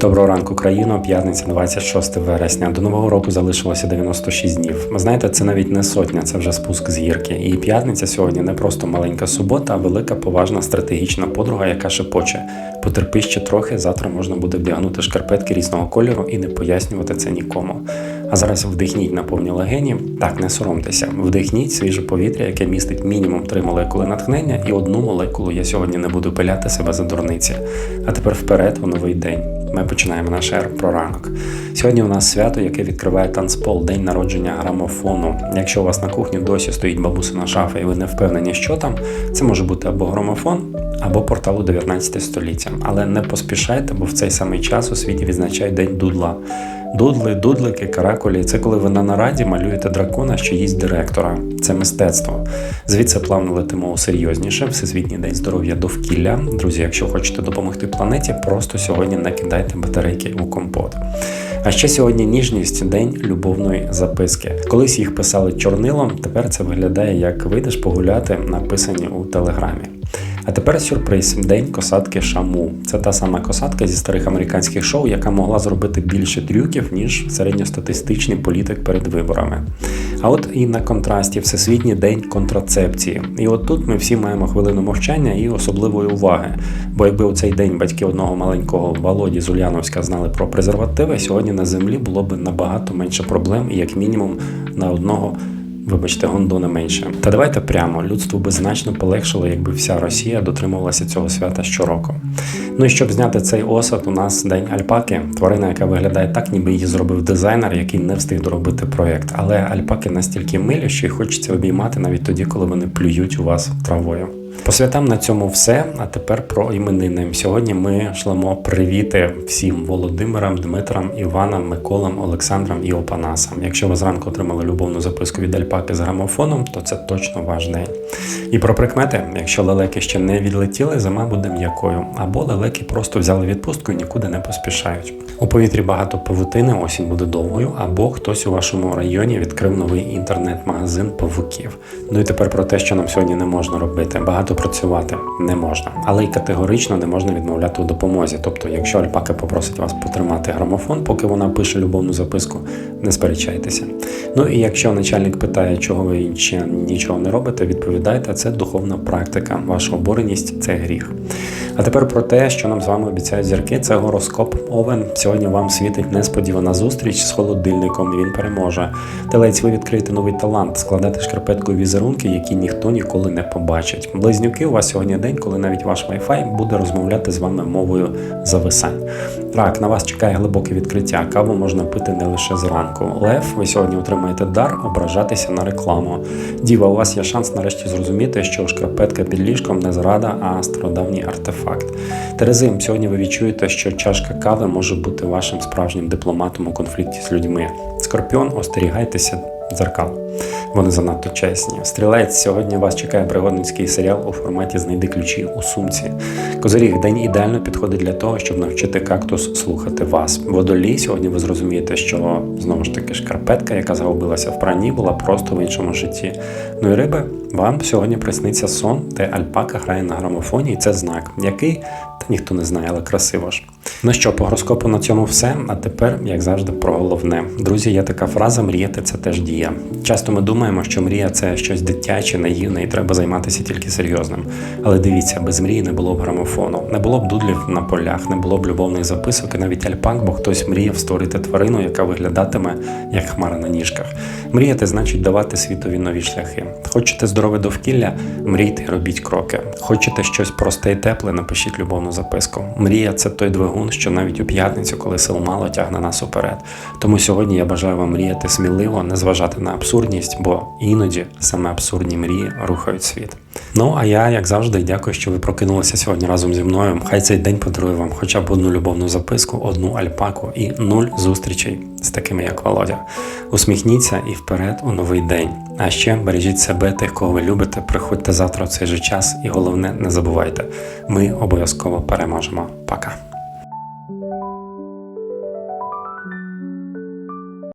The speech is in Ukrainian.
Доброго ранку, країно. П'ятниця, 26 вересня. До нового року залишилося 96 днів. Знаєте, це навіть не сотня, це вже спуск з гірки. І п'ятниця сьогодні не просто маленька субота, а велика поважна стратегічна подруга, яка шепоче. Потерпи ще трохи, завтра можна буде вдягнути шкарпетки різного кольору і не пояснювати це нікому. А зараз вдихніть на повні легені. Так, не соромтеся. Вдихніть свіже повітря, яке містить мінімум 3 молекули натхнення, і одну молекулу я сьогодні не буду пиляти себе за дурниці. А тепер вперед у новий день. Ми починаємо наш ер про ранок. Сьогодні у нас свято, яке відкриває танцпол, день народження грамофону. Якщо у вас на кухні досі стоїть бабусина шафа, і ви не впевнені, що там, це може бути або грамофон, або портал у 19 століття. Але не поспішайте, бо в цей самий час у світі відзначають день дудла. Дудли, дудлики, каракулі це коли ви на нараді малюєте дракона, що їсть директора. Це мистецтво. Звідси плавно летимо у серйозніше. Всесвітній день здоров'я довкілля. Друзі, якщо хочете допомогти планеті, просто сьогодні не кидайте батарейки у компот. А ще сьогодні ніжність день любовної записки. Колись їх писали чорнилом, тепер це виглядає як вийдеш погуляти, написані у телеграмі. А тепер сюрприз день косатки Шаму. Це та сама косатка зі старих американських шоу, яка могла зробити більше трюків, ніж середньостатистичний політик перед виборами. А от і на контрасті Всесвітній день контрацепції. І от тут ми всі маємо хвилину мовчання і особливої уваги. Бо якби у цей день батьки одного маленького Володі з Ульяновська знали про презервативи, сьогодні на землі було б набагато менше проблем, і як мінімум на одного. Вибачте, гондона менше. Та давайте прямо людству би значно полегшило, якби вся Росія дотримувалася цього свята щороку. Ну і щоб зняти цей осад, у нас день альпаки, тварина, яка виглядає так, ніби її зробив дизайнер, який не встиг доробити проєкт. Але альпаки настільки милі, що їх хочеться обіймати навіть тоді, коли вони плюють у вас травою. По святам на цьому все. А тепер про іменини. Сьогодні ми шлемо привіти всім Володимирам, Дмитрам, Іванам, Миколам, Олександрам і Опанасам. Якщо ви зранку отримали любовну записку від Альпаки з грамофоном, то це точно ваш день. І про прикмети, якщо лелеки ще не відлетіли, зима буде м'якою, або лелеки просто взяли відпустку і нікуди не поспішають. У повітрі багато павутини, осінь буде довгою, або хтось у вашому районі відкрив новий інтернет-магазин павуків. Ну і тепер про те, що нам сьогодні не можна робити. Багато працювати не можна, але й категорично не можна відмовляти у допомозі. Тобто, якщо альпака попросить вас потримати грамофон, поки вона пише любовну записку, не сперечайтеся. Ну і якщо начальник питає, чого ви ще нічого не робите, відповідайте, це духовна практика. Ваша обуреність це гріх. А тепер про те, що нам з вами обіцяють зірки, це гороскоп Овен. Сьогодні вам світить несподівана зустріч з холодильником, він переможе. Телець, ви відкриєте новий талант, складати шкарпеткою візерунки, які ніхто ніколи не побачить. Близнюки, у вас сьогодні день, коли навіть ваш Wi-Fi буде розмовляти з вами мовою зависань. Рак, на вас чекає глибоке відкриття. Каву можна пити не лише зранку. Лев, ви сьогодні отримаєте дар ображатися на рекламу. Діва, у вас є шанс нарешті зрозуміти, що шкарпетка під ліжком не зрада, а стародавній артефакт. Терезим, сьогодні ви відчуєте, що чашка кави може бути вашим справжнім дипломатом у конфлікті з людьми. Скорпіон, остерігайтеся дзеркал. Вони занадто чесні. Стрілець, сьогодні вас чекає пригодницький серіал у форматі Знайди ключі у сумці. Козиріг, день ідеально підходить для того, щоб навчити кактус слухати вас. Водолій, сьогодні ви зрозумієте, що знову ж таки шкарпетка, яка загубилася в пранні, була просто в іншому житті. Ну і риби, вам сьогодні присниться сон, де альпака грає на грамофоні, і це знак, який ніхто не знає, але красиво ж. Ну що, по гороскопу на цьому все. А тепер, як завжди, про головне. Друзі, є така фраза мріяти це теж дія. Часто ми думаємо, що мрія це щось дитяче, наївне, і треба займатися тільки серйозним. Але дивіться, без мрії не було б грамофону, не було б дудлів на полях, не було б любовних записок і навіть альпак, бо хтось мріяв створити тварину, яка виглядатиме як хмара на ніжках. Мріяти значить давати світові нові шляхи. Хочете здорове довкілля, мрійте і робіть кроки. Хочете щось просте і тепле, напишіть любовну записку. Мрія це той двигун, що навіть у п'ятницю, коли сил мало, тягне нас уперед. Тому сьогодні я бажаю вам мріяти сміливо, не зважати на абсурдність, бо іноді саме абсурдні мрії рухають світ. Ну а я, як завжди, дякую, що ви прокинулися сьогодні разом зі мною. Хай цей день подарує вам хоча б одну любовну записку, одну альпаку і нуль зустрічей з такими, як Володя. Усміхніться і вперед у новий день. А ще бережіть себе, тих, кого ви любите. Приходьте завтра в цей же час, і головне, не забувайте, ми переможемо. Пока.